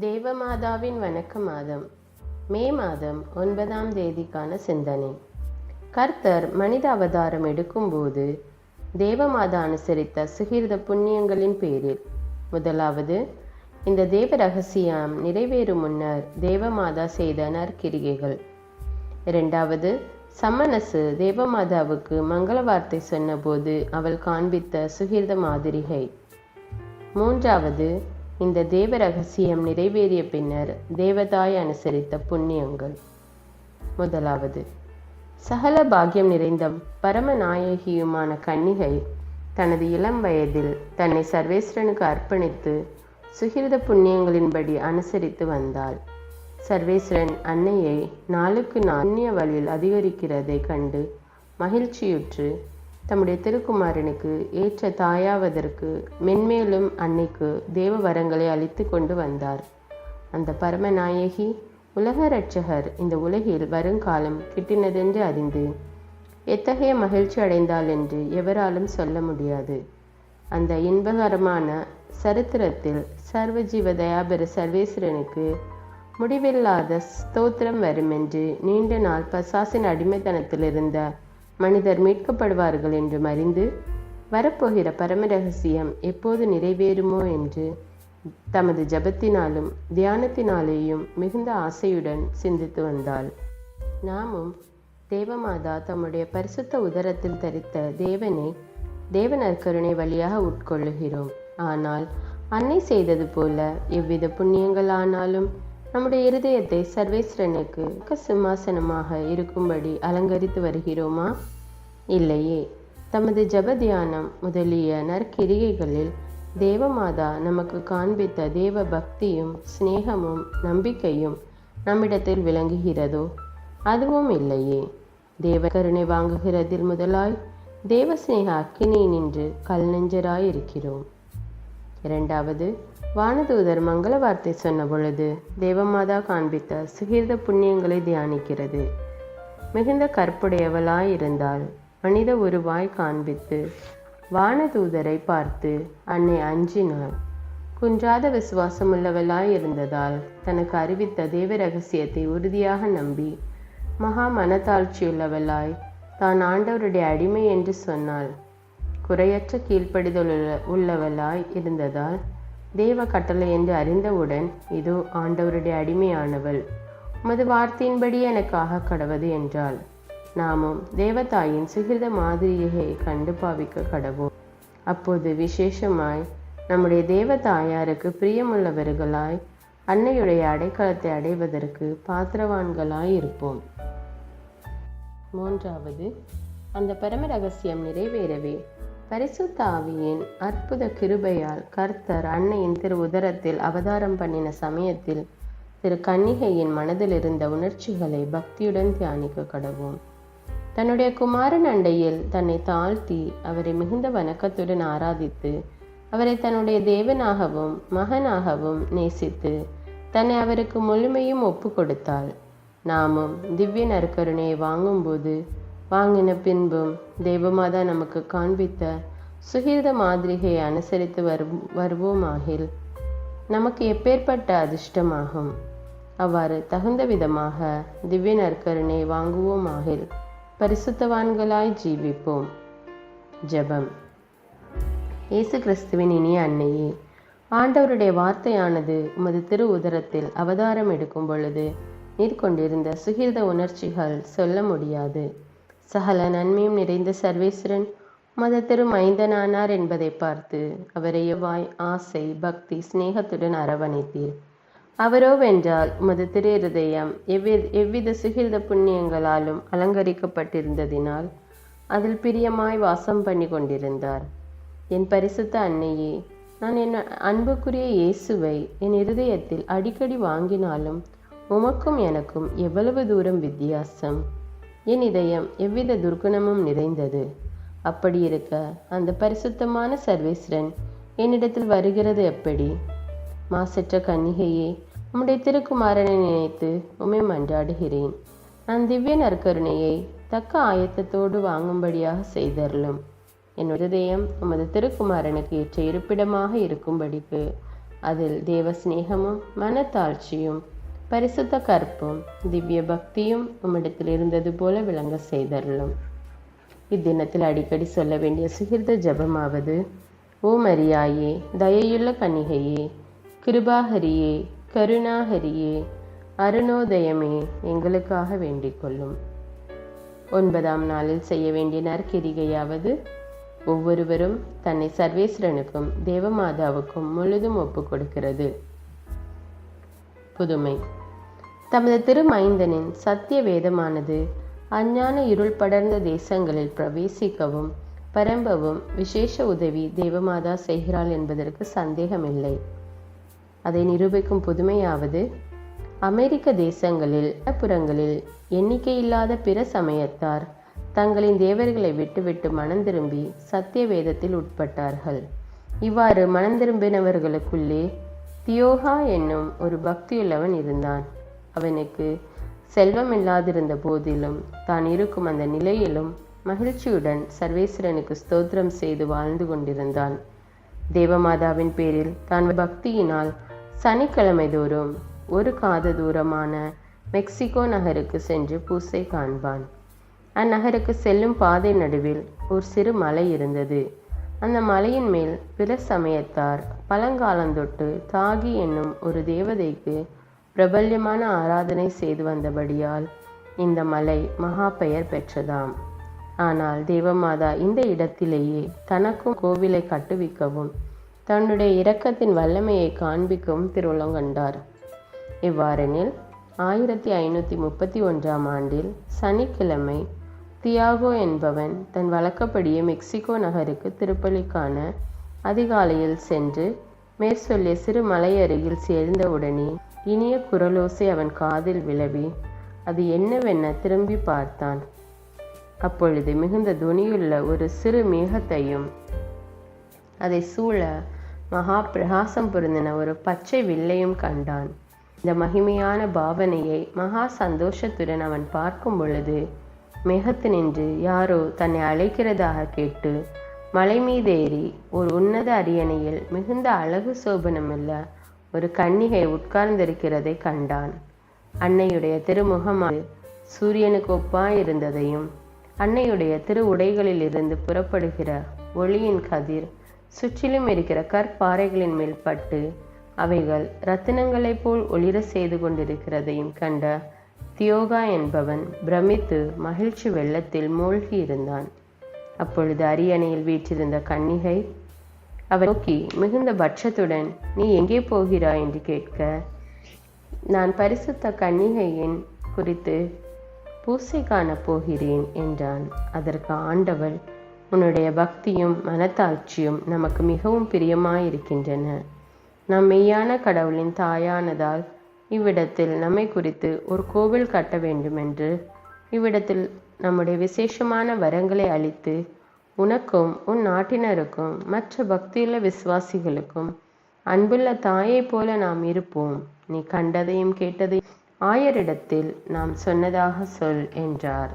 தேவமாதாவின் வணக்க மாதம். மே மாதம் ஒன்பதாம் தேதிக்கான சிந்தனை. கர்த்தர் மனித அவதாரம் எடுக்கும்போது தேவமாதா அனுசரித்த சுகிர்த புண்ணியங்களின் பேரில். முதலாவது இந்த தேவ ரகசியம் நிறைவேறும் முன்னர் தேவமாதா செய்த நற்கிரிகைகள். இரண்டாவது சம்மனசு தேவமாதாவுக்கு மங்கள வார்த்தை சொன்னபோது அவள் காண்பித்த சுகிர்த மாதிரிகை மூன்றாவது இந்த தேவ ரகசியம் நிறைவேறிய பின்னர் தேவதாய் அனுசரித்த புண்ணியங்கள். முதலாவது சகல பாக்கியம் நிறைந்த பரமநாயகியுமான கன்னிகை தனது இளம் வயதில் தன்னை சர்வேஸ்வரனுக்கு அர்ப்பணித்து சுகிர்த புண்ணியங்களின்படி அனுசரித்து வந்தாள். சர்வேஸ்வரன் அன்னையை நாளுக்கு நாள் புண்ணிய வழியில் அதிகரிக்கிறதை கண்டு மகிழ்ச்சியுற்று தம்முடைய திருக்குமாரனுக்கு ஏற்ற தாயாவதற்கு மென்மேலும் அன்னைக்கு தேவ வரங்களை அளித்து கொண்டு வந்தார். அந்த பரமநாயகி உலக இரட்சகர் இந்த உலகில் வருங்காலம் கிட்டினதென்று அறிந்து எத்தகைய மகிழ்ச்சி அடைந்தாள் என்று எவராலும் சொல்ல முடியாது. அந்த இன்பகரமான சரித்திரத்தில் சர்வஜீவ தயாபர சர்வேஸ்வரனுக்கு முடிவில்லாத ஸ்தோத்திரம் வரும் என்று நீண்ட நாள் பசாசின் அடிமைத்தனத்தில் இருந்த மனிதர் மீட்கப்படுவார்கள் என்று அறிந்து வரப்போகிற பரம ரகசியம் எப்போது நிறைவேறுமோ என்று தமது ஜபத்தினாலும் தியானத்தினாலேயும் மிகுந்த ஆசையுடன் சிந்தித்து வந்தாள். நாமும் தேவமாதா தம்முடைய பரிசுத்த உதரத்தில் தரித்த தேவனை தேவநற்கருணை வழியாக உட்கொள்ளுகிறோம். ஆனால் அன்னை செய்தது போல எவ்வித புண்ணியங்கள் ஆனாலும் நம்முடைய இருதயத்தை சர்வேஸ்வரனுக்கு சிம்மாசனமாக இருக்கும்படி அலங்கரித்து வருகிறோமா? இல்லையே. தமது ஜப தியானம் முதலிய நற்கிரிகைகளில் தேவமாதா நமக்கு காண்பித்த தேவ பக்தியும் சிநேகமும் நம்பிக்கையும் நம்மிடத்தில் விளங்குகிறதோ? அதுவும் இல்லையே. தேவ கருணை வாங்குகிறதில் முதலாய் தேவ சிநேக அக்கினி நின்று கல் நெஞ்சராயிருக்கிறோம். இரண்டாவது வானதூதர் மங்கள வார்த்தை சொன்ன பொழுது தேவமாதா காண்பித்த சுகிர்த புண்ணியங்களை தியானிக்கிறது. மிகுந்த கற்புடையவளாய் இருந்தால் மனித உருவாய் காண்பித்து வானதூதரை பார்த்து அன்னை அஞ்சினாள். குன்றாத விசுவாசமுள்ளவளாய் இருந்ததால் தனக்கு அறிவித்த தேவ ரகசியத்தை உறுதியாக நம்பி மகா மனத்தாழ்ச்சியுள்ளவளாய் தான் ஆண்டவருடைய அடிமை என்று சொன்னாள். குறையற்ற கீழ்ப்படிதல் உள்ளவளாய் இருந்ததால் தேவ கட்டளை என்று அறிந்தவுடன் இதோ ஆண்டவருடைய அடிமையானவள் உமது வார்த்தையின்படி எனக்கு ஆக கடவது என்றாள். நாமும் தேவதாயின் சுகிருத மாதிரியை கண்டு பாவிக்க கடவோம். அப்போது விசேஷமாய் நம்முடைய தேவ தாயாருக்கு பிரியமுள்ளவர்களாய் அன்னையுடைய அடைக்கலத்தை அடைவதற்கு பாத்திரவான்களாய் இருப்போம். மூன்றாவது அந்த பரம ரகசியம் நிறைவேறவே பரிசுத்த ஆவியின் அற்புத கிருபையால் கர்த்தர் அன்னையின் திரு உதரத்தில் அவதாரம் பண்ணின சமயத்தில் திரு கன்னிகையின் மனதில் இருந்த உணர்ச்சிகளை பக்தியுடன் தியானிக்க கடவும். தன்னுடைய குமாரன் அண்டையில் தன்னை தாழ்த்தி அவரை மிகுந்த வணக்கத்துடன் ஆராதித்து அவரை தன்னுடைய தேவனாகவும் மகனாகவும் நேசித்து தன்னை அவருக்கு முழுமையும் ஒப்பு கொடுத்தாள் நாமும் திவ்ய நற்கருணையை வாங்கும்போது வாங்கின பின்பும் தெய்வமாதா நமக்கு காண்பித்த சுகிர்த மாதிரிகையை அனுசரித்து வரும் வருவோமாகில் நமக்கு எப்பேற்பட்ட அதிர்ஷ்டமாகும்? அவ்வாறு தகுந்த விதமாக திவ்ய நற்கருணை வாங்குவோமாகில் பரிசுத்தவான்களாய் ஜீவிப்போம். ஜெபம். இயேசு கிறிஸ்துவின் இனிய அன்னையே ஆண்டவருடைய வார்த்தையானது உமது திரு உதரத்தில் அவதாரம் எடுக்கும் பொழுது நீர் கொண்டிருந்த சுகிர்த உணர்ச்சிகள் சொல்ல முடியாது. சகல நன்மையும் நிறைந்த சர்வேஸ்வரன் மத திரு மைந்தனானார் என்பதை பார்த்து அவரை எவ்வாய் ஆசை பக்தி சிநேகத்துடன் அரவணைத்தீர். அவரோ வென்றால் உமது திரு இருதயம் எவ்வி எவ்வித சுகிர்த புண்ணியங்களாலும் அலங்கரிக்கப்பட்டிருந்ததினால் அதில் பிரியமாய் வாசம் பண்ணி கொண்டிருந்தார். என் பரிசுத்த அன்னையே நான் என் அன்புக்குரிய இயேசுவை என் இருதயத்தில் அடிக்கடி வாங்கினாலும் உமக்கும் எனக்கும் எவ்வளவு தூரம் வித்தியாசம்? என் இதயம் எவ்வித துர்க்குணமும் நிறைந்தது. அப்படி இருக்க அந்த பரிசுத்தமான சர்வேஸ்வரன் என்னிடத்தில் வருகிறது எப்படி? மாசற்ற கன்னிகையே உம்முடைய திருக்குமாரனை நினைத்து உமை மன்றாடுகிறேன். நான் திவ்ய நற்கருணையை தக்க ஆயத்தத்தோடு வாங்கும்படியாக செய்தருளும். என் இருதயம் உமது திருக்குமாரனுக்கு ஏற்ற இருப்பிடமாக இருக்கும்படிக்கு அதில் தேவ சிநேகமும் மனத்தாழ்ச்சியும் பரிசுத்த கற்பும் திவ்ய பக்தியும் உம்மிடத்தில் இருந்தது போல விளங்க செய்தருளும். இத்தினத்தில் அடிக்கடி சொல்ல வேண்டிய சுகிர்த ஜபமாவது ஓ மரியாயே தயையுள்ள கன்னிகையே கிருபாஹரியே கருணாஹரியே அருணோதயமே எங்களுக்காக வேண்டிக் கொள்ளும். ஒன்பதாம் நாளில் செய்ய வேண்டிய நற்கிரிகையாவது ஒவ்வொருவரும் தன்னை சர்வேஸ்வரனுக்கும் தேவமாதாவுக்கும் முழுதும் ஒப்புக் கொடுக்கிறது. புதுமை. தமது திருமைந்தனின் சத்திய வேதமானது அஞ்ஞான இருள் படர்ந்த தேசங்களில் பிரவேசிக்கவும் பரம்பவும் விசேஷ உதவி தேவமாதா செய்கிறாள் என்பதற்கு சந்தேகமில்லை. அதை நிரூபிக்கும் புதுமையாவது அமெரிக்க தேசங்களில் புறங்களில் எண்ணிக்கையில்லாத பிற சமயத்தார் தங்களின் தேவர்களை விட்டுவிட்டு மனம் திரும்பி சத்திய வேதத்தில் உட்பட்டார்கள். இவ்வாறு மனம் திரும்பினவர்களுக்குள்ளே தியோகா என்னும் ஒரு பக்தியுள்ளவன் இருந்தான். அவனுக்கு செல்வம் இல்லாதிருந்த போதிலும் தான் இருக்கும் அந்த நிலையிலும் மகிழ்ச்சியுடன் சர்வேஸ்வரனுக்கு ஸ்தோத்திரம் செய்து வாழ்ந்து கொண்டிருந்தான். தேவமாதாவின் பேரில் தான் பக்தியினால் சனிக்கிழமை தோறும் ஒரு காத தூரமான மெக்சிகோ நகருக்கு சென்று பூசை காண்பான். அந்நகருக்கு செல்லும் பாதை நடுவில் ஒரு சிறு மலை இருந்தது. அந்த மலையின் மேல் பிற சமயத்தார் பழங்காலந்தொட்டு தாகி என்னும் ஒரு தேவதைக்கு பிரபல்யமான ஆராதனை செய்து வந்தபடியால் இந்த மலை மகா பெயர் பெற்றதாம். ஆனால் தேவமாதா இந்த இடத்திலேயே தனக்கும் கோவிலை கட்டுவிக்கவும் தன்னுடைய இரக்கத்தின் வல்லமையை காண்பிக்கவும் திருவுளங்கண்டார் இவ்வாறெனில் ஆயிரத்தி ஐநூற்றி முப்பத்தி ஒன்றாம் ஆண்டில் சனிக்கிழமை தியாகோ என்பவன் தன் வழக்கப்படியே மெக்சிகோ நகருக்கு திருப்பலிக்கான அதிகாலையில் சென்று மேற்சொல்லிய சிறு மலை அருகில் சேர்ந்தவுடனே இனிய குரலோசை அவன் காதில் விழவி அது என்னவென்ன? திரும்பி பார்த்தான். அப்பொழுது மிகுந்த துணியுள்ள ஒரு சிறு மேகத்தையும் அதை சூழ மகா பிரகாசம் பொருந்தின ஒரு பச்சை வில்லையும் கண்டான். இந்த மகிமையான பாவனையை மகா சந்தோஷத்துடன் அவன் பார்க்கும் பொழுது மிகத்து நின்று யாரோ தன்னை அழைக்கிறதாக கேட்டு மலை மீதேறி ஒரு உன்னத அரியணையில் மிகுந்த அழகு சோபனமில்ல ஒரு கன்னிகை உட்கார்ந்திருக்கிறதை கண்டான். அன்னையுடைய திருமுகமானது சூரியனுக்கு ஒப்பாயிருந்ததையும் அன்னையுடைய திரு உடைகளில் இருந்து புறப்படுகிற ஒளியின் கதிர் சுற்றிலும் இருக்கிற கற்பாறைகளின் மேல் பட்டு அவைகள் ரத்தினங்களைப் போல் ஒளிர செய்து கொண்டிருக்கிறதையும் கண்ட தியோகா என்பவன் பிரமித்து மகிழ்ச்சி வெள்ளத்தில் மூழ்கி இருந்தான் அப்பொழுது அரியணையில் வீற்றிருந்த கன்னிகை அவன் நோக்கி மிகுந்த பட்சத்துடன் நீ எங்கே போகிறாய்? என்று கேட்க நான் பரிசுத்த கன்னிகையின் குறித்து பூசை காணப் போகிறேன் என்றான். அதற்கு ஆண்டவள் உன்னுடைய பக்தியும் மனத்தாட்சியும் நமக்கு மிகவும் பிரியமாயிருக்கின்றன. நம் மெய்யான கடவுளின் தாயானதால் இவ்விடத்தில் நம்மை குறித்து ஒரு கோவில் கட்ட வேண்டுமென்று இவ்விடத்தில் நம்முடைய விசேஷமான வரங்களை அளித்து உனக்கும் உன் நாட்டினருக்கும் மற்ற பக்தியுள்ள விசுவாசிகளுக்கும் அன்புள்ள தாயைப் போல நாம் இருப்போம். நீ கண்டதையும் கேட்டதையும் ஆயரிடத்தில் நாம் சொன்னதாக சொல் என்றார்.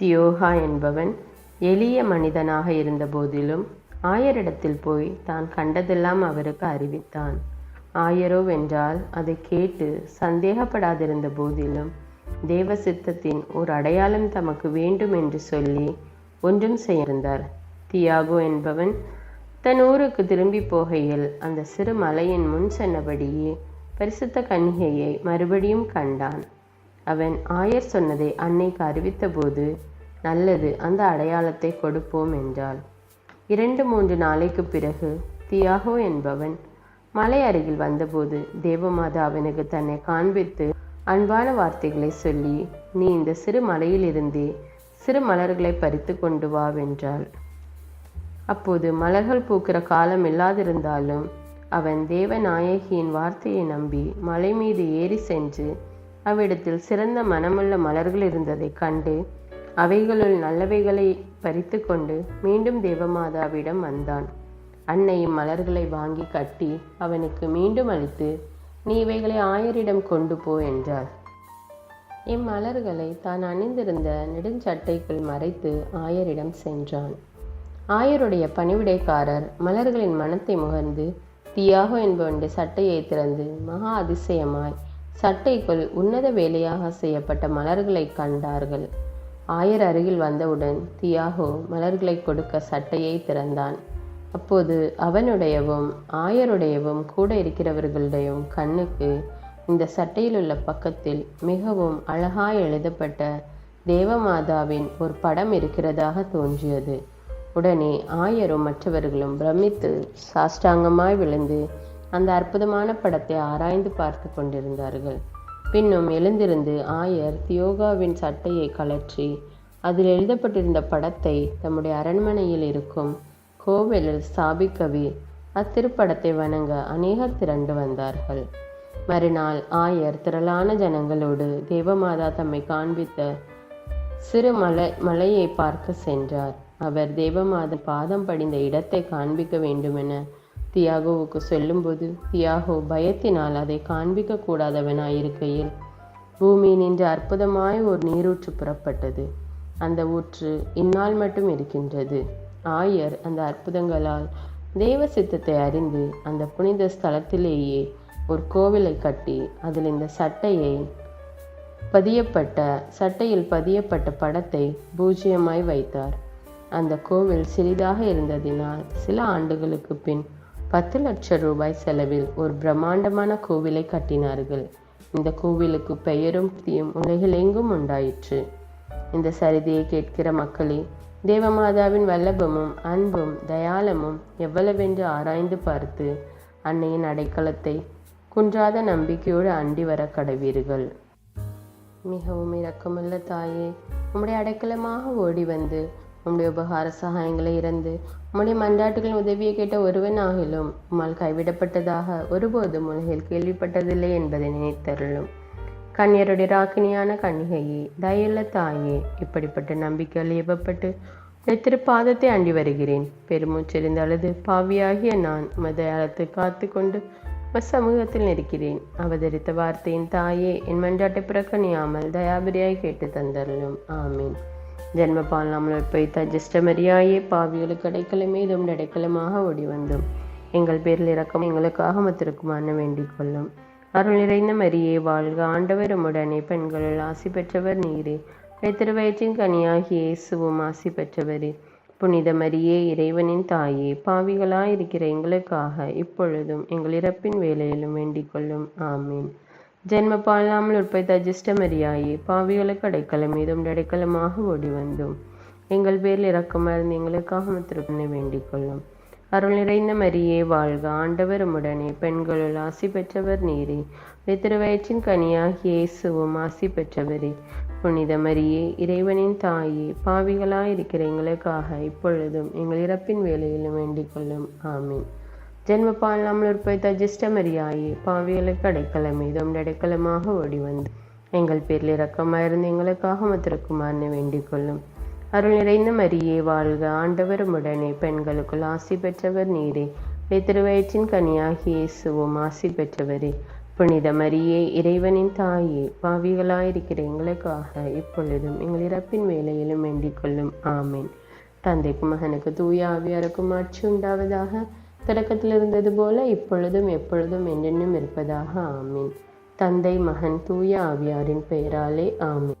தியோகா என்பவன் எளிய மனிதனாக இருந்த போதிலும் ஆயரிடத்தில் போய் தான் கண்டதெல்லாம் அவருக்கு அறிவித்தான். ஆயரோ வென்றால் அதை கேட்டு சந்தேகப்படாதிருந்த போதிலும் தேவ சித்தத்தின் ஒரு அடையாளம் தமக்கு வேண்டும் என்று சொல்லி ஒன்றும் செய்திருந்தார். தியாகோ என்பவன் தன் ஊருக்கு திரும்பி போகையில் அந்த சிறு மலையின் முன் சென்னபடியே பரிசுத்த கன்னிகையை மறுபடியும் கண்டான். அவன் ஆயர் சொன்னதை அன்னைக்கு அறிவித்தபோது நல்லது அந்த அடையாளத்தை கொடுப்போம் என்றாள். இரண்டு மூன்று நாளைக்கு பிறகு தியாகோ என்பவன் மலை அருகில் வந்தபோது தேவமாதா அவனுக்கு தன்னை காண்பித்து அன்பான வார்த்தைகளை சொல்லி நீ இந்த சிறு மலையிலிருந்தே சிறு மலர்களை பறித்து கொண்டு வா வென்றாள் அப்போது மலர்கள் பூக்கிற காலம் இல்லாதிருந்தாலும் அவன் தேவநாயகியின் வார்த்தையை நம்பி மலை மீது ஏறி சென்று அவ்விடத்தில் சிறந்த மனமுள்ள மலர்கள் இருந்ததைக் கண்டு அவைகளுள் நல்லவைகளை பறித்து கொண்டு மீண்டும் தேவமாதாவிடம் வந்தான். அன்னையும் மலர்களை வாங்கி கட்டி அவனுக்கு மீண்டும் அளித்து நீ இவைகளை ஆயரிடம் கொண்டு போ என்றார். இம்மலர்களை தான் அணிந்திருந்த நெடுஞ்சட்டைக்குள் மறைத்து ஆயரிடம் சென்றான். ஆயருடைய பணிவிடைக்காரர் மலர்களின் மனத்தை முகர்ந்து தியாகோ என்பவனுடைய சட்டையை திறந்து மகா அதிசயமாய் சட்டைக்குள் உன்னத வேலையாக செய்யப்பட்ட மலர்களை கண்டார்கள். ஆயர் அருகில் வந்தவுடன் தியாகோ மலர்களை கொடுக்க சட்டையை திறந்தான். அப்போது அவனுடையவும் ஆயருடையவும் கூட இருக்கிறவர்களுடையும் கண்ணுக்கு இந்த சட்டையிலுள்ள பக்கத்தில் மிகவும் அழகாய் எழுதப்பட்ட தேவமாதாவின் ஒரு படம் இருக்கிறதாக தோன்றியது. உடனே ஆயரும் மற்றவர்களும் பிரமித்து சாஷ்டாங்கமாய் விழுந்து அந்த அற்புதமான படத்தை ஆராய்ந்து பார்த்து கொண்டிருந்தார்கள். பின்னும் எழுந்திருந்து ஆயர் தியோகாவின் சட்டையை கழற்றி அதில் எழுதப்பட்டிருந்த படத்தை தம்முடைய அரண்மனையில் இருக்கும் கோவிலில் ஸ்தாபிக்கவே அத்திருப்படத்தை வணங்க அநேகர் திரண்டு வந்தார்கள். மறுநாள் ஆயர் திரளான ஜனங்களோடு தேவமாதா தம்மை காண்பித்த சிறு மலை மலையை பார்க்க சென்றார். அவர் தேவமாத பாதம் படிந்த இடத்தை காண்பிக்க வேண்டுமென தியாகோவுக்கு சொல்லும்போது தியாகோ பயத்தினால் அதை காண்பிக்க கூடாதவனாயிருக்கையில் பூமி நின்று அற்புதமாய் ஒரு நீரூற்று புறப்பட்டது. அந்த ஊற்று இந்நாள் மட்டும் இருக்கின்றது. ஆயர் அந்த அற்புதங்களால் தேவ சித்தத்தை அறிந்து அந்த புனித ஸ்தலத்திலேயே ஒரு கோவிலை கட்டி அதில் இந்த சட்டையை பதியப்பட்ட சட்டையில் பதியப்பட்ட படத்தை பூஜ்யமாய் வைத்தார். அந்த கோவில் சிறிதாக இருந்ததினால் சில ஆண்டுகளுக்கு பின் பத்து லட்சம் ரூபாய் செலவில் ஒரு பிரம்மாண்டமான கோவிலை கட்டினார்கள். இந்த கோவிலுக்கு பெயரும் தீயும் உலகிலெங்கும் உண்டாயிற்று. இந்த சரிதையை கேட்கிற மக்களே தேவமாதாவின் வல்லபமும் அன்பும் தயாளமும் எவ்வளவென்று ஆராய்ந்து பார்த்து அன்னையின் அடைக்கலத்தை குன்றாத நம்பிக்கையோடு அண்டி வர கடவீர்கள். மிகவும் இரக்கமுள்ள தாயே உம்முடைய அடைக்கலமாக ஓடி வந்து உம்முடைய உபகார சகாயங்களை இறந்து உம்முடைய மன்றாட்டுகளின் உதவியை கேட்ட ஒருவனாகிலும் உம்மால் கைவிடப்பட்டதாக ஒருபோதும் உலகில் கேள்விப்பட்டதில்லை என்பதை நினைத்தருளும். கன்னியருடைய ராக்கினியான கன்னிகையே தயல்ல தாயே இப்படிப்பட்ட நம்பிக்கையால் ஏவப்பட்டு உடைய திருப்பாதத்தை அண்டி வருகிறேன். பெருமூச்செறிந்த அழுது பாவியாகிய நான் மதயாளத்தை காத்து கொண்டு சமூகத்தில் நிற்கிறேன். அவதரித்த வார்த்தையின் தாயே என் மன்றாட்டை புறக்கணியாமல் தயாபிரியாய் கேட்டு தந்தரலும் ஆமீன். ஜென்ம பாலாமல் பொய்த்த ஜிஷ்டமரியாயே பாவிகளுக்கு அடைக்கலமே இதும் அடைக்கலமாக ஓடி வந்தோம் எங்கள் பேரில் இறக்கம் எங்களுக்காக மத்திருக்குமான வேண்டிக் கொள்ளும். அருள் நிறைந்த மரியே வாழ்க ஆண்டவர் உடனே பெண்களுள் ஆசி பெற்றவர் நீரே. திருவயிற்றின் கனியாகிய இயேசுவும் ஆசி பெற்றவரே. புனித மரியே இறைவனின் தாயே பாவிகளாயிருக்கிற எங்களுக்காக இப்பொழுதும் எங்கள் இறப்பின் வேலையிலும் வேண்டிக் கொள்ளும். ஆமீன். ஜென்ம பாழாமல் உற்பத்தி அஜிஷ்ட மரியாயே பாவிகளுக்கு அடைக்கலம் மீதும் அடைக்கலமாக ஓடி வந்தோம் எங்கள் பேரில் இறக்கமர்ந்து எங்களுக்காக முத்திருப்பனை வேண்டிக் கொள்ளும். அருள் நிறைந்த மரியே வாழ்க ஆண்டவர் உடனே பெண்களுள் ஆசி பெற்றவர் நீரே. திருவயிற்றின் கனியாகிய இயேசுவும் ஆசி பெற்றவரே. புனித மரியே இறைவனின் தாயே பாவிகளாயிருக்கிற எங்களுக்காக இப்பொழுதும் எங்கள் இறப்பின் வேலையிலும் வேண்டிக் கொள்ளும். ஆமீன். ஜென்ம பால் உற்பத்தி அஜிஷ்ட மரியாயே பாவிகளுக்கு அடைக்கலம் மீதும் அடைக்கலமாக ஓடி வந்து எங்கள் பேரில் இறக்கமாயிருந்து எங்களுக்காக மத்திருக்குமார்னு வேண்டிக் கொள்ளும். அருள் நிறைந்த மரியே வாழ்க. ஆண்டவர் உடனே பெண்களுக்குள் ஆசி பெற்றவர் நீரே. திருவயிற்றின் கனியாகி இயேசுவும் ஆசி பெற்றவரே. புனித மரியே இறைவனின் தாயே பாவிகளாயிருக்கிற எங்களுக்காக இப்பொழுதும் எங்கள் இறப்பின் வேலையிலும் வேண்டிக் கொள்ளும். ஆமீன். தந்தைக்கு மகனுக்கு தூய ஆவியாருக்கும் ஆட்சி உண்டாவதாக தொடக்கத்தில் இருந்தது போல இப்பொழுதும் எப்பொழுதும் என்றென்னும் இருப்பதாக. ஆமீன். தந்தை மகன் தூய ஆவியாரின் பெயராலே ஆமீன்.